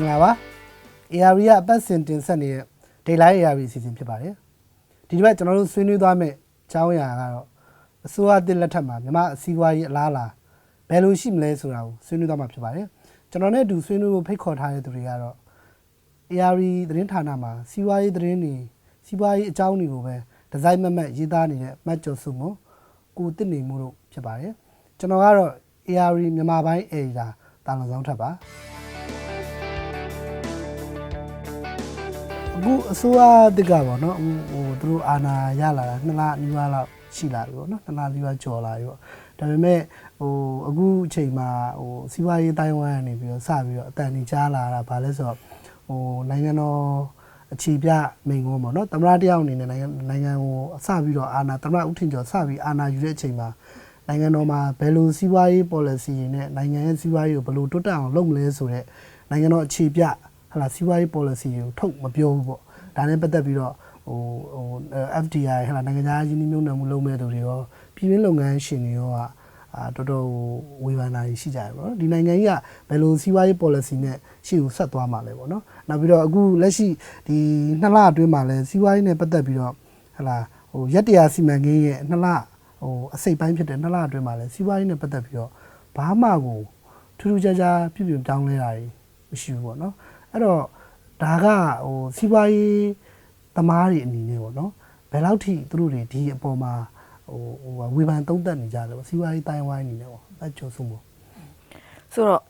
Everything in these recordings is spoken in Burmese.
င်္ဂလာပါ ARV ကအပတ်စဉ်တင်ဆက်နေတဲ့ Daylight ARV အစီအစဉ်ဖြစ်ပါတယ်ဒီတစ်ပတ်ကျွန်တော်တို့ဆွေးနွေးသွားမယ့်အကြောင်းအရာကတော့အစိုးရတစ်လက်ထက်မှာမြန်မာအစည်းအဝေးအလားအလာဘယ်လိုရှိမလဲဆိုတာကိုဆွေးနွေးသွားမှာဖြစ်ပါတယ်ကျွန်တော်နဲ့အတူဆွေးနွေးဖို့ဖိတ်ခေါ်ထားတဲ့သူတွေကတော့ ARV သတင်းဌာနမှာစီးပွားရေးသတင်းတွေစီးပွားရေးအကြောင်းတွေကိုပဲဒီဇိုင်းမတ်မတ်ရေးသားနေတဲ့မတ်ကျော်စုမကိုတစ်နေမှုတို့ဖြစ်ပါတယ်ကျွန်တော်ကတော့ ARV မြန်မာပိုင်းအေဒါတာလွန်ဆောင်ထပ်ပါ အခုအစိုးရတစ်ကပေါ့နော်ဟိုဟိုသူတို့အာဏာရလာတာနှစ်လနီးပါးလောက်ရှိလာပြီပေါ့နော်နှစ်လနီးပါးကျော်လာပြီပေါ့ဒါပေမဲ့ဟိုအခုအချိန်မှာဟိုစီးပွားရေးတိုင်းဝမ်ကနေပြီးတော့စပြီးတော့အတန်ကြီးကြားလာတာဗာလဲဆိုတော့ဟိုနိုင်ငံတော်အခြေပြမိန်ကုန်းပေါ့နော်သမ္မတတယောက်အနေနဲ့နိုင်ငံနိုင်ငံကိုအစပြီးတော့အာဏာသမ္မတဦးထင်ကျော်စပြီးအာဏာယူတဲ့အချိန်မှာနိုင်ငံတော်မှာဘယ်လိုစီးပွားရေး policy နဲ့နိုင်ငံရဲ့စီးပွားရေးကိုဘယ်လိုတိုးတက်အောင်လုပ်မလဲဆိုတော့နိုင်ငံတော်အခြေပြ ဟလာစီးပွားရေး policy ကိုထုတ်မပြောဘူးပေါ့ဒါနဲ့ပတ်သက်ပြီးတော့ဟိုဟို FDI ဟလာနိုင်ငံခြားရင်းနှီးမြှုပ်နှံမှုလုပ်မဲ့သူတွေရောပြည်တွင်းလုပ်ငန်းရှင်တွေရောကအာတော်တော်ဝေဖန်တာရှိကြတယ်ပေါ့နော်ဒီနိုင်ငံကြီးကဘယ်လိုစီးပွားရေး policy နဲ့ရှေ့ကိုဆက်သွားမှာလဲပေါ့နော်နောက်ပြီးတော့အခုလက်ရှိဒီနှစ်လအတွင်းမှာလဲစီးပွားရေးနဲ့ပတ်သက်ပြီးတော့ဟလာဟိုရက်တရာစီမံကိန်းရဲ့နှစ်လဟိုအစိတ်ပိုင်းဖြစ်တဲ့နှစ်လအတွင်းမှာလဲစီးပွားရေးနဲ့ပတ်သက်ပြီးတော့ဘာမှကိုထူးထူးခြားခြားပြည့်ပြည့်ပြောင်းလဲတာတွေမရှိဘူးပေါ့နော် အဲ့တော့ဒါကဟိုစီးပွားရေးသမားတွေအနေနဲ့ပေါ့နော်ဘယ်လောက်ထိသူတို့တွေဒီအပေါ်မှာဟိုဟိုဝေဖန်သုံးသပ်နေကြတယ်ပေါ့စီးပွားရေးတိုင်းဝိုင်းအနေနဲ့ပေါ့အကျိုးဆုံးပေါ့ဆိုတော့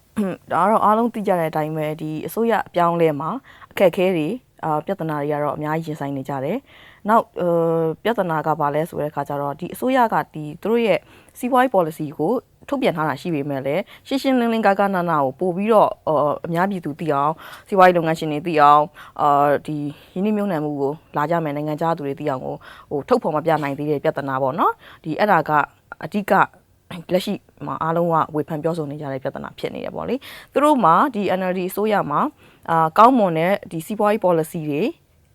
ဒါကတော့အားလုံးသိကြတဲ့အတိုင်းပဲဒီအစိုးရအပြောင်းလဲမှာအခက်အခဲတွေအာပြဿနာတွေကတော့အများကြီးရင်ဆိုင်နေကြတယ်။နောက်အဲပြဿနာကဘာလဲဆိုတဲ့အခါကျတော့ဒီအစိုးရကဒီသူတို့ရဲ့စီးပွားရေး policy ကို ထုတ်ပြန်ထားတာရှိပေမဲ့လည်းရှင်းရှင်းလင်းလင်းကားကားနာနာကိုပို့ပြီးတော့အာအများပြည်သူသိအောင်စီးပွားရေးလုပ်ငန်းရှင်တွေသိအောင်အာဒီရင်းနှီးမြှုပ်နှံမှုကိုလာကြမယ်နိုင်ငံခြားသူတွေသိအောင်ကိုဟိုထုတ်ဖော်မပြနိုင်သေးတဲ့ပြဿနာပေါ့နော်။ဒီအဲ့ဒါကအဓိကလက်ရှိမှာအားလုံးကဝေဖန်ပြောဆိုနေကြတဲ့ပြဿနာဖြစ်နေတယ်ပေါ့လေသူတို့မှာဒီ NLD အစိုးရမှာအာကောင်းမွန်တဲ့ဒီစီးပွားရေး policy တွေ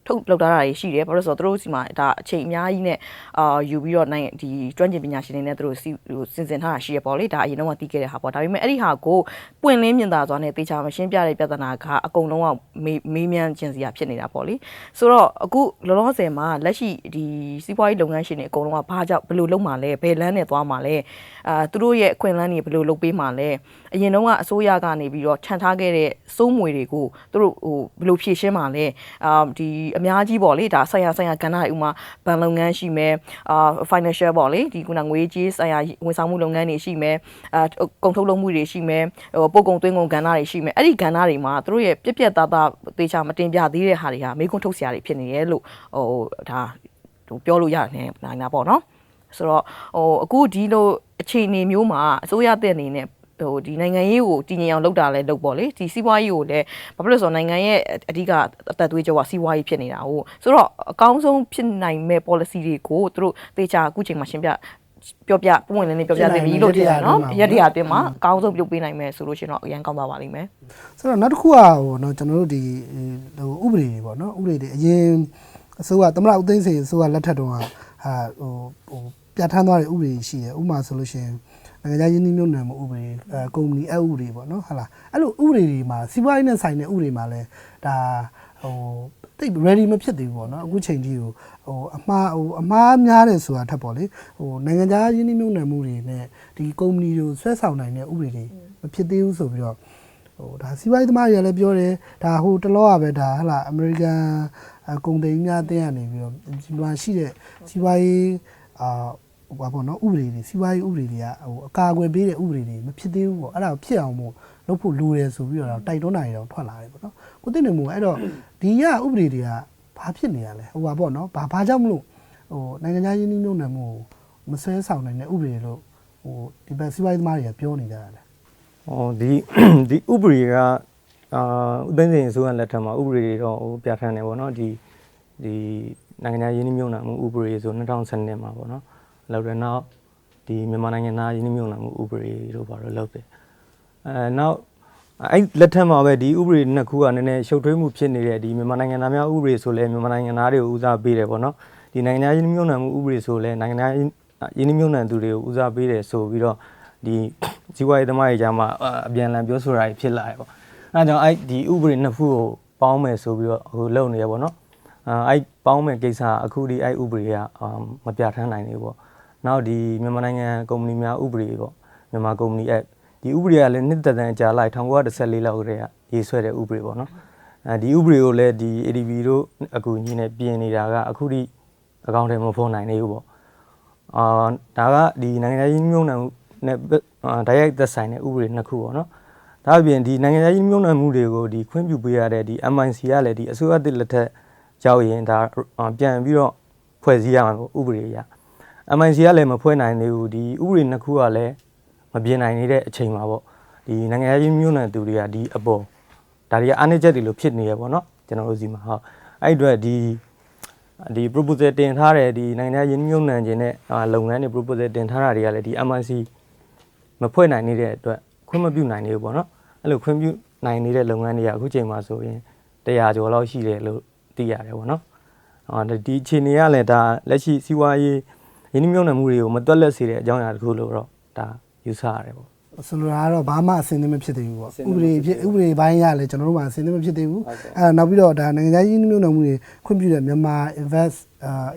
ထုတ်လောက်ထားတာတွေရှိတယ်ဘာလို့လဲဆိုတော့သူတို့စီမှာဒါအချိန်အများကြီးနဲ့အာယူပြီးတော့နိုင်ဒီကျွမ်းကျင်ပညာရှင်တွေနဲ့သူတို့စီဟိုစင်စင်ထားတာရှိရပေါ့လေဒါအရင်တော့သိခဲ့တဲ့ဟာပေါ့ဒါပေမဲ့အဲ့ဒီဟာကိုပွင့်လင်းမြင်သာစွာနဲ့တေချာမရှင်းပြတဲ့ပြဿနာကအကုန်လုံးကမေးမေးမြန်းခြင်းစရာဖြစ်နေတာပေါ့လေဆိုတော့အခုလောလောဆယ်မှာလက်ရှိဒီစီးပွားရေးလုပ်ငန်းရှင်တွေအကုန်လုံးကဘာကြောင့်ဘယ်လိုလုပ်မှာလဲဘယ်လမ်းနဲ့သွားမှာလဲအာသူတို့ရဲ့အခွင့်အလမ်းတွေဘယ်လိုလုပ်ပေးမှာလဲအရင်တော့ကအစိုးရကနေပြီးတော့ခြံထားခဲ့တဲ့စိုးမွေတွေကိုသူတို့ဟိုဘယ်လိုဖြည့်ရှင်းမှာလဲအာဒီအများကြီးပေါ့လေဒါဆိုင်ရာဆိုင်ရာကဏ္ဍတွေဥမာဘဏ်လုပ်ငန်းရှိမယ်အာ financial ပေါ့လေဒီခုနငွေကြေးဆိုင်ရာဝန်ဆောင်မှုလုပ်ငန်းတွေရှိမယ်အာကုန်ထုတ်လုပ်မှုတွေရှိမယ်ဟိုပို့ကုန်သွင်းကုန်ကဏ္ဍတွေရှိမယ်အဲ့ဒီကဏ္ဍတွေမှာသူတို့ရဲ့ပြက်ပြက်သားသားသေချာမတင်ပြသေးတဲ့ဟာတွေဟာမေးခွန်းထုတ်စရာတွေဖြစ်နေတယ်လို့ဟိုဒါဟိုပြောလို့ရတယ်နိုင်တာပေါ့နော်ဆိုတော့ဟိုအခုဒီလိုအခြေအနေမျိုးမှာအစိုးရတဲ့အနေနဲ့ ဟိုဒီနိုင်ငံရေးကိုတည်ငြိမ်အောင်လုပ်တာလည်းလုပ်ပေါ့လေဒီစီးပွားရေးကိုလည်းဘာဖြစ်လို့ဆိုတော့နိုင်ငံရဲ့အဓိကအသက်သွေးကြောကစီးပွားရေးဖြစ်နေတာဟုတ်ဆိုတော့အကောင်းဆုံးဖြစ်နိုင်မဲ့ policy တွေကိုသူတို့သေချာအခုချိန်မှာရှင်းပြပြောပြပုံဝင်လည်းနေပြောပြသင့်ပြီလို့ထင်တယ်နော်ရက်တရားအတွင်းမှာအကောင်းဆုံးပြုတ်ပေးနိုင်မယ်ဆိုလို့ရှင်တော့အရင်ကောင်းပါပါလိမ့်မယ်ဆိုတော့နောက်တစ်ခုကဟိုနော်ကျွန်တော်တို့ဒီဟိုဥပဒေတွေပေါ့နော်ဥပဒေတွေအရင်အစိုးရသမရဦးသိန်းစိန်အစိုးရလက်ထက်တုန်းကဟာဟိုဟိုပြဋ္ဌာန်းသွားတဲ့ဥပဒေရှိတယ်ဥပမာဆိုလို့ရှင်ဟ နိုင်ငံခြားရင်းနှီးမြှုပ်နှံမှုဥပဒေအဲကုမ္ပဏီအဥပဒေပေါ့နော်ဟာလားအဲ့လိုဥပဒေတွေမှာစီးပွားရေးနဲ့ဆိုင်တဲ့ဥပဒေမှာလဲဒါဟိုတိတ် ready မဖြစ်သေးဘူးပေါ့နော်အခုချိန်ကြီးကိုဟိုအမှားဟိုအမှားများတယ်ဆိုတာထက်ပေါ့လေဟိုနိုင်ငံခြားရင်းနှီးမြှုပ်နှံမှုတွေနဲ့ဒီကုမ္ပဏီတွေကိုဆွဲဆောင်နိုင်တဲ့ဥပဒေတွေမဖြစ်သေးဘူးဆိုပြီးတော့ဟိုဒါစီးပွားရေးသမားတွေကလည်းပြောတယ်ဒါဟိုတလောကပဲဒါဟလာအမေရိကန်ကုန်တယ်ကြီးများအသင်းကနေပြီးတော့ဒီမှာရှိတဲ့စီးပွားရေးအာ ဟိုပါပေါ့နော်ဥပဒေတွေစီးပွားရေးဥပဒေတွေကဟိုအကာအကွယ်ပေးတဲ့ဥပဒေတွေမဖြစ်သေးဘူးပေါ့အဲ့ဒါကိုဖြစ်အောင်မို့လုပ်ဖို့လိုတယ်ဆိုပြီးတော့တိုက်တွန်းနိုင်တော့ထွက်လာတယ်ပေါ့နော်ကိုသိနေမို့အဲ့တော့ဒီရဥပဒေတွေကဘာဖြစ်နေရလဲဟိုပါပေါ့နော်ဘာဘာကြောင့်မလို့ဟိုနိုင်ငံခြားရင်းနှီးမြှုပ်နှံမှုကိုမဆွဲဆောင်နိုင်တဲ့ဥပဒေလို့ဟိုဒီဘက်စီးပွားရေးသမားတွေကပြောနေကြတာလေဟောဒီဒီဥပဒေကအာဥသိမ်းစိန်အစိုးရလက်ထက်မှာဥပဒေတွေတော့ဟိုပြဋ္ဌာန်းတယ်ပေါ့နော်ဒီဒီနိုင်ငံခြားရင်းနှီးမြှုပ်နှံမှုဥပဒေဆို2012မှာပေါ့နော် လောက်တယ်နောက်ဒီမြန်မာနိုင်ငံသားရင်းနှီးမြှုပ်နှံမှုဥပဒေတို့ဘာလို့လောက်တယ်အဲနောက်အဲ့လက်ထက်မှာပဲဒီဥပဒေနှစ်ခုကနည်းနည်းရှုပ်ထွေးမှုဖြစ်နေတဲ့ဒီမြန်မာနိုင်ငံသားများဥပဒေဆိုလဲမြန်မာနိုင်ငံသားတွေကိုဦးစားပေးတယ်ပေါ့နော်ဒီနိုင်ငံသားရင်းနှီးမြှုပ်နှံမှုဥပဒေဆိုလဲနိုင်ငံသားရင်းနှီးမြှုပ်နှံသူတွေကိုဦးစားပေးတယ်ဆိုပြီးတော့ဒီဇီဝရေးသမားတွေကြားမှာအပြန်အလှန်ပြောဆိုတာတွေဖြစ်လာတယ်ပေါ့အဲအဲဒါကြောင့်အဲ့ဒီဥပဒေနှစ်ခုကိုပေါင်းမယ်ဆိုပြီးတော့ဟိုလုပ်နေရပေါ့နော်အာအဲ့ပေါင်းမယ်ကိစ္စကအခုဒီအဲ့ဥပဒေကအာမပြဋ္ဌာန်းနိုင်သေးဘူးပေါ့ နောက်ဒီမြန်မာနိုင်ငံကုမ္ပဏီများဥပဒေပေါ့မြန်မာကုမ္ပဏီ act ဒီဥပဒေကလည်းနှစ်သက်တမ်းကြာလိုက်1914လောက်တည်းကရေးဆွဲတဲ့ဥပဒေပေါ့နော်အဲဒီဥပဒေကိုလည်းဒီ ADB တို့အကူအညီနဲ့ပြင်နေတာကအခုထိအကောင့်ထဲမဖော်နိုင်သေးဘူးပေါ့အာဒါကဒီနိုင်ငံရေးမြုံနှံမှုနဲ့ဓာတ်ရိုက်သက်ဆိုင်တဲ့ဥပဒေနှစ်ခုပေါ့နော်ဒါအပြင်ဒီနိုင်ငံရေးမြုံနှံမှုတွေကိုဒီခွင့်ပြုပေးရတဲ့ဒီ MIC ကလည်းဒီအစိုးရတစ်လက်ထက်ရောက်ရင်ဒါပြန်ပြီးတော့ဖွဲ့စည်းရမှာပေါ့ဥပဒေအရ MIC ကလည်းမဖွဲ့နိုင်သေးဘူးဒီဥပဒေနှစ်ခုကလည်းမပြင်နိုင်နေတဲ့အချိန်မှာပေါ့ဒီနိုင်ငံရေးမြုံနှံသူတွေကဒီအပေါ်ဒါတွေကအားနည်းချက်တွေလို့ဖြစ်နေရပေါ့နော်ကျွန်တော်တို့စီမှာဟုတ်အဲ့ဒီအတွက်ဒီဒီ proposal တင်ထားတဲ့ဒီနိုင်ငံရင်းနှီးမြှုပ်နှံခြင်းနဲ့အာလုပ်ငန်းတွေ proposal တင်ထားတာတွေကလည်းဒီ MIC မဖွဲ့နိုင်နေတဲ့အတွက်ခွင့်မပြုနိုင်နေဘူးပေါ့နော်အဲ့လိုခွင့်ပြုနိုင်နေတဲ့လုပ်ငန်းတွေကအခုချိန်မှာဆိုရင်100ကျော်လောက်ရှိတယ်လို့သိရတယ်ပေါ့နော်အာဒီအခြေအနေကလည်းဒါလက်ရှိစီးပွားရေး ရင်းနှီးမြှုပ်နှံမှုတွေကိုမတွက်လက်စေတဲ့အကြောင်းအရာတစ်ခုလို့တော့ဒါယူဆရတယ်ပေါ့ဆိုလိုတာကတော့ဘာမှအဆင်သင့်မဖြစ်သေးဘူးပေါ့အဆင်ဥသင့်ပမဒေဖြစ်ဖြစ်ဥပဒေပိုင်းရလဲကျွန်တော်တို့မှာအဆင်သင့်မဖြစ်သေးဘူးဟုတ်ကဲ့အဲနောက်ပြီးတော့ဒါနိုင်ငံခြားရင်းနှီးမြှုပ်နှံမှုတွေခွင့်ပြုတဲ့မြန်မာ invest အာ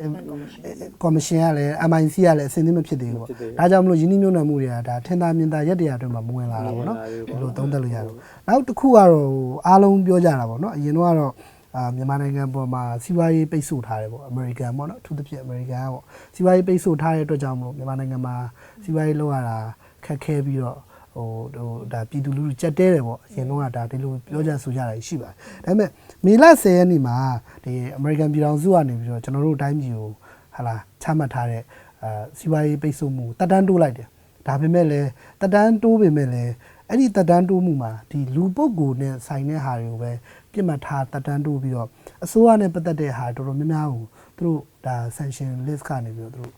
commission ကလည်း MIC ကလည်းအဆင်သင့်မဖြစ်သေးဘူးပေါ့မဖြစ်သေးဘူးဒါကြောင့်မလို့ရင်းနှီးမြှုပ်နှံမှုတွေကဒါထင်သာမြင်သာရက်တရာအတွင်းမှာမဝင်လာတာပေါ့နော်မဝင်လာသေးဘူးဒီလိုသုံးသပ်လို့ရတယ်နောက်တစ်ခုကတော့ဟိုအားလုံးပြောကြတာပေါ့နော်အရင်တော့ကတော့ အာမြန်မာနိုင်ငံပေါ်မှာစီးပွားရေးပိတ်ဆို့ထားတယ်ပေါ့အမေရိကန်ပေါ့နော်အထူးသဖြင့်အမေရိကန်ကပေါ့စီးပွားရေးပိတ်ဆို့ထားတဲ့အတွက်ကြောင့်မလို့မြန်မာနိုင်ငံမှာစီးပွားရေးလုပ်ရတာခက်ခဲပြီးတော့ဟိုဟိုဒါပြည်သူလူထုကြက်တဲတယ်ပေါ့အရင်တော့ကဒါဒီလိုပြောကြဆိုကြတာရှိပါတယ်ဒါပေမဲ့မေလ10ရက်နေ့မှာဒီအမေရိကန်ပြည်ထောင်စုကနေပြီးတော့ကျွန်တော်တို့အတိုင်းပြည်ကိုဟာလာချမှတ်ထားတဲ့အာစီးပွားရေးပိတ်ဆို့မှုတက်တန်းတိုးလိုက်တယ်ဒါပေမဲ့လည်းတက်တန်းတိုးပေမဲ့လည်း အဲ့ဒီတက်တန်းတိုးမှုမှာဒီလူပုဂ္ဂိုလ်နဲ့ဆိုင်တဲ့ဟာတွေကိုပဲပြစ်မှတ်ထားတက်တန်းတိုးပြီးတော့အစိုးရနဲ့ပတ်သက်တဲ့ဟာတော်တော်များများကိုသူတို့ဒါ sanction list ကနေပြီးတော့သူတို့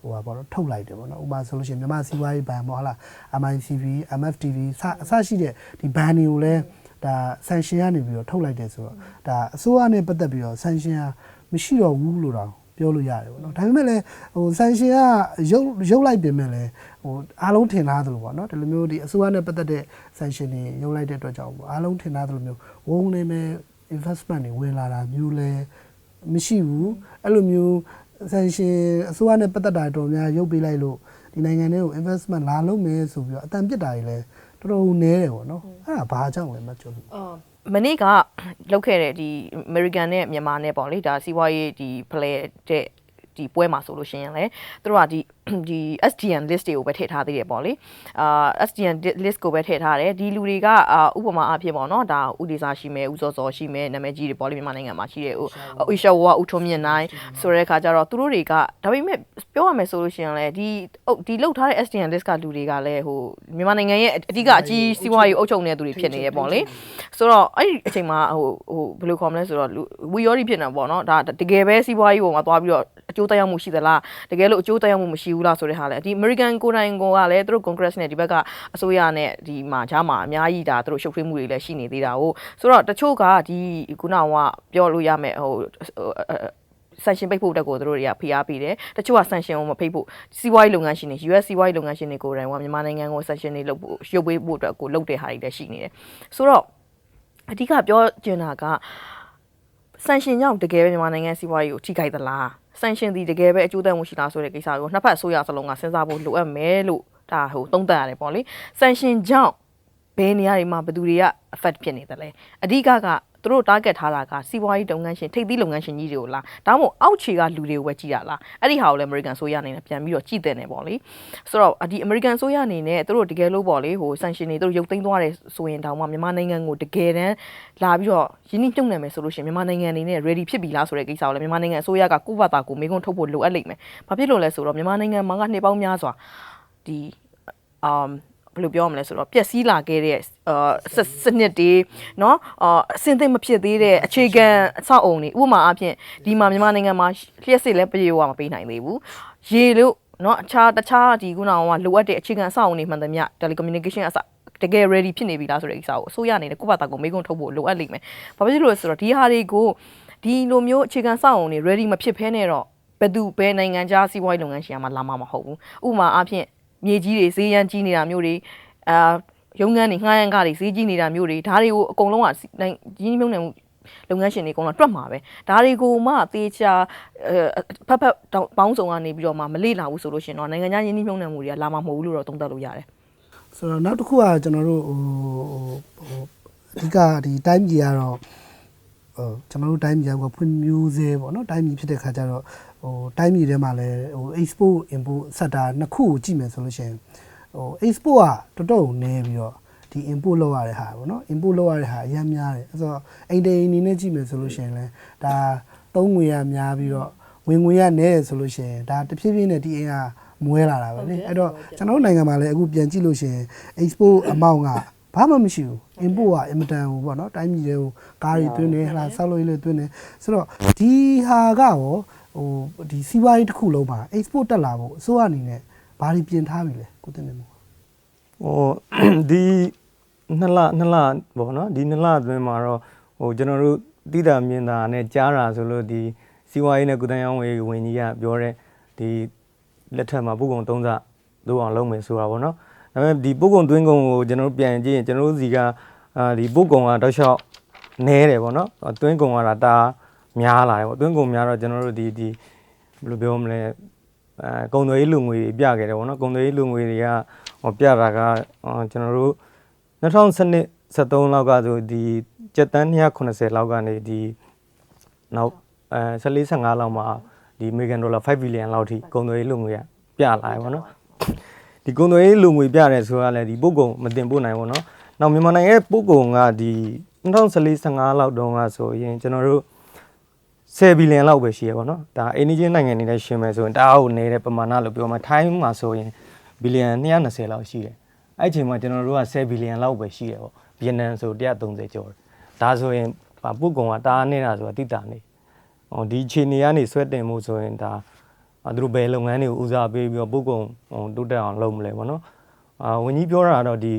ဟိုပါပေါ့နော်ထုတ်လိုက်တယ်ပေါ့နော်ဥပမာဆိုလို့ရှိရင်မြန်မာစီးပွားရေးဘဏ်ပေါ့ဟာလား MICV MFTV စအစရှိတဲ့ဒီဘဏ်တွေကိုလည်းဒါ sanction ကနေပြီးတော့ထုတ်လိုက်တယ်ဆိုတော့ဒါအစိုးရနဲ့ပတ်သက်ပြီးတော့ sanction ကမရှိတော့ဘူးလို့တော့ ပြောလို့ရတယ်ပေါ့နော်ဒါပေမဲ့လည်းဟို sanction ကရုပ်ရုပ်လိုက်ပြင်မဲ့လည်းဟိုအားလုံးထင်ထားသလိုပေါ့နော်ဒီလိုမျိုးဒီအစိုးရနဲ့ပတ်သက်တဲ့ sanction တွေရုပ်လိုက်တဲ့အတွက်ကြောင့်ပေါ့အားလုံးထင်ထားသလိုမျိုးဝုန်းနေမဲ့ investment တွေဝင်လာတာမျိုးလဲမရှိဘူးအဲ့လိုမျိုး sanction အစိုးရနဲ့ပတ်သက်တာတော်များရုပ်ပေးလိုက်လို့ဒီနိုင်ငံတွေကို investment လာလုပ်မယ်ဆိုပြီးတော့အတန်ပြစ်တာတွေလည်းတော်တော်နည်းတယ်ပေါ့နော်အဲ့ဒါဘာကြောင့်လဲမပြောဘူး မနေ့ကလောက်ခဲ့တဲ့ဒီ American နဲ့မြန်မာနဲ့ပေါ့လေဒါစီးပွားရေးဒီ play တဲ့ ဒီပွဲမှာဆိုလို့ရှိရင်လေသူတို့ကဒီဒီ SDN list တွေကိုပဲထည့်ထားသေးတယ်ပေါ့လေအာ SDN list ကိုပဲထည့်ထားတယ်ဒီလူတွေကအာဥပမာအဖြစ်ပေါ့နော်ဒါဥဒေစာရှိမယ်ဥစောစောရှိမယ်နာမည်ကြီးတွေပေါ့လေမြန်မာနိုင်ငံမှာရှိတဲ့ဥဥရှောဝါဥထုံးမြင့်နိုင်ဆိုတဲ့အခါကျတော့သူတို့တွေကဒါပေမဲ့ပြောရမယ်ဆိုလို့ရှိရင်လေဒီအုပ်ဒီလောက်ထားတဲ့ SDN list ကလူတွေကလည်းဟိုမြန်မာနိုင်ငံရဲ့အဓိကအကြီးစီးပွားရေးအုပ်ချုပ်နေတဲ့သူတွေဖြစ်နေရပေါ့လေဆိုတော့အဲ့ဒီအချိန်မှာဟိုဟိုဘယ်လိုခေါ်မလဲဆိုတော့လူဝီယောဒီဖြစ်နေပေါ့နော်ဒါတကယ်ပဲစီးပွားရေးပေါ်မှာသွားပြီးတော့ အကျိုးသက်ရောက်မှုရှိသလားတကယ်လို့အကျိုးသက်ရောက်မှုမရှိဘူးလားဆိုတဲ့ဟာလေဒီ American ကိုယ်တိုင်ကလည်းသူတို့ Congress နဲ့ဒီဘက်ကအစိုးရနဲ့ဒီမှာဂျားမှာအများကြီးဒါသူတို့ရှုပ်ထွေးမှုတွေလည်းရှိနေသေးတာကိုဆိုတော့တချို့ကဒီခုနကပြောလို့ရမယ်ဟိုဆန်ရှင်ပိတ်ဖို့တက်ကိုတို့တွေကဖိအားပေးတယ်တချို့ကဆန်ရှင်ကိုမဖိတ်ဖို့စီးပွားရေးလုပ်ငန်းရှင်တွေ US စီးပွားရေးလုပ်ငန်းရှင်တွေကိုယ်တိုင်ကမြန်မာနိုင်ငံကိုဆန်ရှင်တွေလုပ်ဖို့ရုပ်ပေးဖို့အတွက်ကိုလုပ်တဲ့ဟာတွေလည်းရှိနေတယ်ဆိုတော့အဓိကပြောချင်တာကဆန်ရှင်ကြောင့်တကယ်ပဲမြန်မာနိုင်ငံစီးပွားရေးကိုထိခိုက်သလား ဆန်ရှင်ဒီတကယ်ပဲအကျိုးသက်မှုရှိလားဆိုတဲ့ကိစ္စကိုနှစ်ဖက်အစိုးရစလုံးကစဉ်းစားဖို့လိုအပ်မယ်လို့ဒါဟိုသုံးသပ်ရတယ်ပေါ့လေဆန်ရှင်ကြောင့်ဘယ်နေရာတွေမှာဘယ်သူတွေက affect ဖြစ်နေတယ်လဲအဓိကက သူတို့ target ထားတာကစီးပွားရေးလုပ်ငန်းရှင်ထိပ်သီးလုပ်ငန်းရှင်ကြီးတွေကိုလားဒါမှမဟုတ်အောက်ခြေကလူတွေကိုပဲကြည့်တာလားအဲ့ဒီဟာကိုလည်း American ဆိုရအနေနဲ့ပြန်ပြီးတော့ကြည့်တဲ့နေပေါ့လေဆိုတော့ဒီ American ဆိုရအနေနဲ့သူတို့တကယ်လို့ပေါ့လေဟို sanction တွေသူတို့ရုပ်သိမ်းသွားတယ်ဆိုရင်တောင်မှမြန်မာနိုင်ငံကိုတကယ်တမ်းလာပြီးတော့ရင်းနှီးမြှုပ်နှံမယ်ဆိုလို့ရှိရင်မြန်မာနိုင်ငံအနေနဲ့ ready ဖြစ်ပြီလားဆိုတဲ့ကိစ္စကိုလည်းမြန်မာနိုင်ငံအစိုးရကကိုယ့်ဘာသာကိုမေးခွန်းထုတ်ဖို့လိုအပ်လိမ့်မယ်ဘာဖြစ်လို့လဲဆိုတော့မြန်မာနိုင်ငံမှာကနှစ်ပေါင်းများစွာဒီအမ်ဘ ယ်လိုပြောရမလဲဆိုတော့ပျက်စီးလာခဲ့တဲ့အာစစနစ်တွေเนาะအာအစင်သိမ့်မဖြစ်သေးတဲ့အခြေခံအဆောက်အုံတွေဥပမာအဖြစ်ဒီမှာမြန်မာနိုင်ငံမှာလျှက်စစ်လည်းပြေဝမပေးနိုင်သေးဘူးရေလို့เนาะအခြားတခြားဒီခုနကလိုအပ်တဲ့အခြေခံအဆောက်အုံတွေမှန်သမျှ telecommunication အစတကယ် ready ဖြစ်နေပြီလားဆိုတဲ့ကိစ္စကိုအစိုးရအနေနဲ့ကိုယ့်ဘာသာကိုမေးခွန်းထုတ်ဖို့လိုအပ်လိမ့်မယ်။ဘာဖြစ်လို့လဲဆိုတော့ဒီဟာတွေကိုဒီလိုမျိုးအခြေခံစောင့်အောင်တွေ ready မဖြစ်ဖဲနဲ့တော့ဘယ်သူဘယ်နိုင်ငံခြားစီးပွားရေးလုပ်ငန်းရှင်ကမှလာမှာမဟုတ်ဘူး။ဥပမာအဖြစ် မြေကြီးတွေဈေးရမ်းကြီးနေတာမျိုးတွေအာရုံးခန်းတွေငှားရမ်းကားတွေဈေးကြီးနေတာမျိုးတွေဒါတွေကိုအကုန်လုံးကနိုင်ရင်းနှီးမြှုပ်နှံမှုလုပ်ငန်းရှင်တွေအကုန်လုံးတွက်မှာပဲဒါတွေကိုမှသေချာအဲဖက်ဖက်တောင်းပေါင်းစုံကနေပြီးတော့မှမလေ့လာဘူးဆိုလို့ရှရင်တော့နိုင်ငံခြားရင်းနှီးမြှုပ်နှံမှုတွေကလာမှာမဟုတ်ဘူးလို့တော့သုံးသပ်လို့ရတယ်ဆိုတော့နောက်တစ်ခုကကျွန်တော်တို့ဟိုဟိုအဓိကဒီတိုင်းပြည်ကတော့ဟို ကျွန်တော်တို့တိုင်းပြည်ကဖွံ့ဖြိုးစေပေါ့နော်တိုင်းပြည်ဖြစ်တဲ့ခါကျတော့ဟိုတိုင်းပြည်ထဲမှာလည်းဟို export import sector နှစ်ခုကိုကြည့်မယ်ဆိုလို့ရှိရင်ဟို export ကတော်တော်နည်းပြီးတော့ဒီ import လောက်ရတဲ့ဟာပေါ့နော် import လောက်ရတဲ့ဟာအများများတယ်အဲ့တော့အိမ်တိန်အနေနဲ့ကြည့်မယ်ဆိုလို့ရှိရင်လည်းဒါသုံးငွေရများပြီးတော့ဝင်ငွေရနည်းတယ်ဆိုလို့ရှိရင်ဒါတဖြည်းဖြည်းနဲ့ဒီအင်ကမွဲလာတာပဲလေအဲ့တော့ကျွန်တော်တို့နိုင်ငံမှာလည်းအခုပြန်ကြည့်လို့ရှိရင် export amount က ဘာမှမရှိဘူး import ကအင်မတန်ဟိုပေါ့နော်တိုင်းပြည်တွေကိုကားတွေတွင်းနေဟလာဆောက်လို့ရလို့တွင်းနေဆိုတော့ဒီဟာကရောဟိုဒီစီးပွားရေးတစ်ခုလုံးမှာ export တက်လာဖို့အစိုးရအနေနဲ့ဘာတွေပြင်ထားပြီလဲကိုတင်နေမို့ဟိုဒီနှစ်လနှစ်လပေါ့နော်ဒီနှစ်လအတွင်းမှာတော့ဟိုကျွန်တော်တို့တိတာမြင်တာနဲ့ကြားတာဆိုလို့ဒီစီဝါရေးနဲ့ကုသန်းရောင်းဝယ်ရေးဝန်ကြီးကပြောတဲ့ဒီလက်ထက်မှာပုဂ္ဂုံသုံးစားသို့အောင်လုပ်မယ်ဆိုတာပေါ့နော် ဒါပေမဲ့ဒီပုဂ္ဂုံသွင်းကုန်ကိုကျွန်တော်တို့ပြန်ကြည့်ရင်ကျွန်တော်တို့စီကအာဒီပုဂ္ဂုံကတောက်လျှောက်နဲတယ်ပေါ့နော်သွင်းကုန်ကတာတာများလာတယ်ပေါ့သွင်းကုန်များတော့ကျွန်တော်တို့ဒီဒီဘယ်လိုပြောမလဲအဲကုံသွေးလူငွေတွေပြခဲ့တယ်ဗောနော်ကုံသွေးလူငွေတွေကဟောပြတာကဟောကျွန်တော်တို့2012 73လောက်ကဆိုဒီကျပ်တန်း290လောက်ကနေဒီနောက်အဲ14 15လောက်မှာဒီ American dollar 5 billion လောက်ထိကုံသွေးလူငွေကပြလာတယ်ဗောနော် ဒီကုံသွေးလူငွေပြတယ်ဆိုတာလည်းဒီပုဂ္ဂုံမတင်ပို့နိုင်ဗောနော်နောက်မြန်မာနိုင်ငံရဲ့ပုဂ္ဂုံကဒီ2014 15လောက်တုန်းကဆိုရင်ကျွန်တော်တို့10ဘီလီယံလောက်ပဲရှိရပါတော့ဒါအိန္ဒိယနိုင်ငံနေနဲ့ရှင်းမယ်ဆိုရင်တအားကိုနေတဲ့ပမာဏလို့ပြောမှာထိုင်းမှာဆိုရင်ဘီလီယံ220လောက်ရှိတယ်အဲ့အချိန်မှာကျွန်တော်တို့က10ဘီလီယံလောက်ပဲရှိတယ်ပေါ့ဗီယက်နမ်ဆို130ကျော်တယ်ဒါဆိုရင်ပုတ်ကုံကတအားနေတာဆိုတာတိတာနေဟောဒီအချိန်နေကနေဆွဲတင်မှုဆိုရင်ဒါ သူတို့ဘယ်လုပ်ငန်းတွေကိုဦးစားပေးပြီးတော့ပုတ်ကုံဟိုတိုးတက်အောင်လုပ်မလဲပေါ့နော်အာဝန်ကြီးပြောတာကတော့ဒီ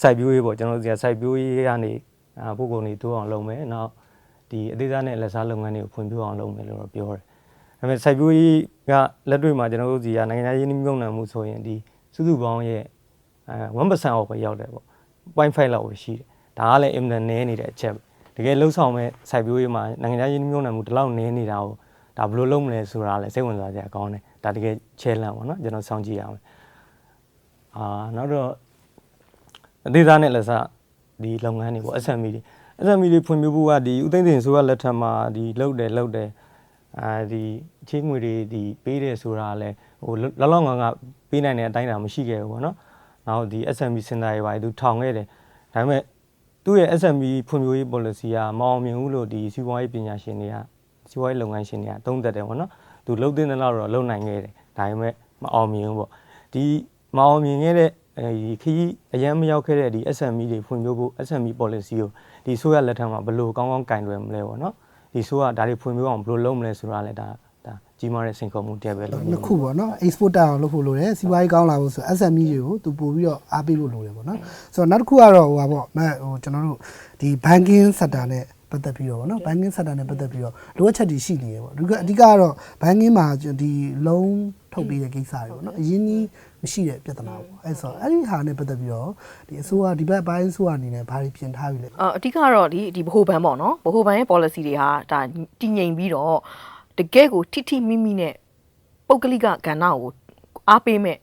စိုက်ပျိုးရေးပေါ့ကျွန်တော်တို့ကစိုက်ပျိုးရေးကနေအာပုတ်ကုံတွေတိုးအောင်လုပ်မယ်နောက်ဒီအသေးစားနဲ့လက်စားလုပ်ငန်းတွေကိုဖွံ့ဖြိုးအောင်လုပ်မယ်လို့တော့ပြောတယ်။ဒါပေမဲ့စိုက်ပျိုးရေးကလက်တွေ့မှာကျွန်တော်တို့စီကနိုင်ငံခြားရင်းနှီးမြှုပ်နှံမှုဆိုရင်ဒီစုစုပေါင်းရဲ့အဲ1%အောက်ပဲရောက်တယ်ပေါ့။0.5လောက်ပဲရှိတယ်။ဒါကလည်းအင်မတန်နည်းနေတဲ့အချက်ပဲ။တကယ်လှုပ်ဆောင်မဲ့စိုက်ပျိုးရေးမှာနိုင်ငံခြားရင်းနှီးမြှုပ်နှံမှုဒီလောက်နည်းနေတာကို ဒါဘယ်လိုလုပ်မလဲဆိုတာလည်းစိတ်ဝင်စားစရာကောင်းတယ်။ဒါတကယ် challenge ပေါ့နော်ကျွန်တော်စောင့်ကြည့်ရအောင်။အာနောက်တော့အသေးစားနဲ့လက်စားဒီလုပ်ငန်းတွေပေါ့ SME တွေ SME တွေဖွံ့ဖြိုးဖို့ကဒီဥသိမ်းတင်ဆိုကလက်ထက်မှာဒီလှုပ်တယ်လှုပ်တယ်အာဒီအချင်းငွေတွေဒီပေးတယ်ဆိုတာကလည်းဟိုလောလောငန်းကပေးနိုင်တဲ့အတိုင်းအတာမရှိခဲ့ဘူးပေါ့နော်။နောက်ဒီ SME စင်တာတွေပါသူထောင်ခဲ့တယ်။ဒါပေမဲ့သူ့ရဲ့ SME ဖွံ့ဖြိုးရေး policy ကမအောင်မြင်ဘူးလို့ဒီစီးပွားရေးပညာရှင်တွေက စီးပွားရေးလုပ်ငန်းရှင်တွေကသုံးသပ်တယ်ပေါ့နော်။သူလှုပ်တဲ့လောက်တော့လှုပ်နိုင်ခဲ့တယ်။ဒါပေမဲ့မအောင်မြင်ဘူးပေါ့။ဒီမအောင်မြင်ခဲ့တဲ့အဲဒီခရီးအရန်မရောက်ခဲ့တဲ့ဒီ SME တွေဖွံ့ဖြိုးဖို့ SME policy ကိုဒီဆိုရလက်ထက်မှာဘယ်လိုကောင်းကောင်းကင်တွယ်မလဲပေါ့နော်ဒီဆိုရဒါတွေဖွံ့ဖြိုးအောင်ဘယ်လိုလုပ်မလဲဆိုတာလည်းဒါဒါကြီးမားတဲ့စိန်ခေါ်မှုတစ်ပဲလို့နှစ်ခုပေါ့နော် exporter အောင်လုပ်ဖို့လိုတယ်စီးပွားရေးကောင်းလာဖို့ဆို SME တွေကိုသူပို့ပြီးတော့အားပေးဖို့လိုတယ်ပေါ့နော်ဆိုတော့နောက်တစ်ခုကတော့ဟိုပါပေါ့မဟိုကျွန်တော်တို့ဒီ banking sector နဲ့ ပတ်သက်ပြီးတော့ပေါ့နော် banking sector နဲ့ပတ်သက်ပြီးတော့လိုအပ်ချက်တွေရှိနေရပေါ့ဒီကအဓိကကတော့ banking မှာဒီ loan ထုတ်ပေးတဲ့ကိစ္စတွေပေါ့နော်အရင်ကြီးမရှိတဲ့ပြဿနာပေါ့အဲ့ဆိုအဲ့ဒီဟာနဲ့ပတ်သက်ပြီးတော့ဒီအစိုးရဒီဘက်ပိုင်းအစိုးရအနေနဲ့ဘာတွေပြင်ထားပြီလဲအအဓိကတော့ဒီဒီဗဟိုဘဏ်ပေါ့နော်ဗဟိုဘဏ်ရဲ့ policy တွေဟာဒါတည်ငြိမ်ပြီးတော့တကယ့်ကိုထိထိမိမိနဲ့ပုဂ္ဂလိကကဏ္ဍကိုအားပေးမဲ့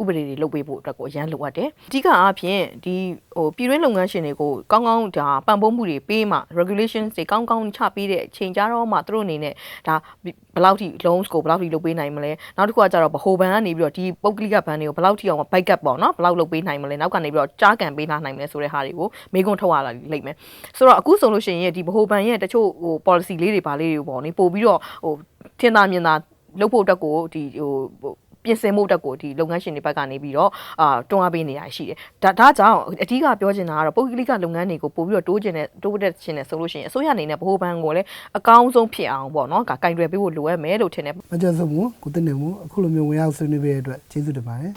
ဥပဒေတွေလုပ်ပေးဖို့အတွက်ကိုအရန်လိုအပ်တယ်အဓိကအားဖြင့်ဒီဟိုပြည်တွင်းလုပ်ငန်းရှင်တွေကိုကောင်းကောင်းဒါပံ့ပိုးမှုတွေပေးမှ regulations တွေကောင်းကောင်းချပေးတဲ့အချိန်ကြတော့မှသူတို့အနေနဲ့ဒါဘယ်လောက်ထိ loans ကိုဘယ်လောက်ထိလုပ်ပေးနိုင်မလဲနောက်တစ်ခုကကျတော့ဗဟိုဘဏ်ကနေပြီးတော့ဒီပုဂ္ဂလိကဘဏ်တွေကိုဘယ်လောက်ထိအောင် backup ပေါ့နော်ဘယ်လောက်လုပ်ပေးနိုင်မလဲနောက်ကနေပြီးတော့ကြားကန်ပေးနိုင်မလဲဆိုတဲ့ဟာတွေကိုမေးခွန်းထုတ်ရလာလိမ့်မယ်ဆိုတော့အခုဆိုလို့ရှိရင်ဒီဗဟိုဘဏ်ရဲ့တချို့ဟို policy လေးတွေပါလေးတွေပေါ့နိပို့ပြီးတော့ဟိုထင်သာမြင်သာလုပ်ဖို့အတွက်ကိုဒီဟို ပြင်ဆင်မှုအတွက်ကိုဒီလုပ်ငန်းရှင်တွေဘက်ကနေပြီးတော့အာတွန်းအားပေးနေရရှိတယ်။ဒါဒါကြောင့်အဓိကပြောချင်တာကတော့ပုဂ္ဂလိကလုပ်ငန်းတွေကိုပို့ပြီးတော့တိုးချင်တဲ့တိုးတက်ချင်တဲ့ဆိုလို့ရှိရင်အစိုးရအနေနဲ့ဗဟိုဘဏ်ကိုလည်းအကောင်းဆုံးဖြစ်အောင်ပေါ့နော်။ကင်တွယ်ပေးဖို့လိုအပ်မယ်လို့ထင်တယ်မကြဆုံးဘူးကိုတင်နေမှုအခုလိုမျိုးဝင်ရောက်ဆွေးနွေးပေးတဲ့အတွက်ကျေးဇူးတင်ပါတယ်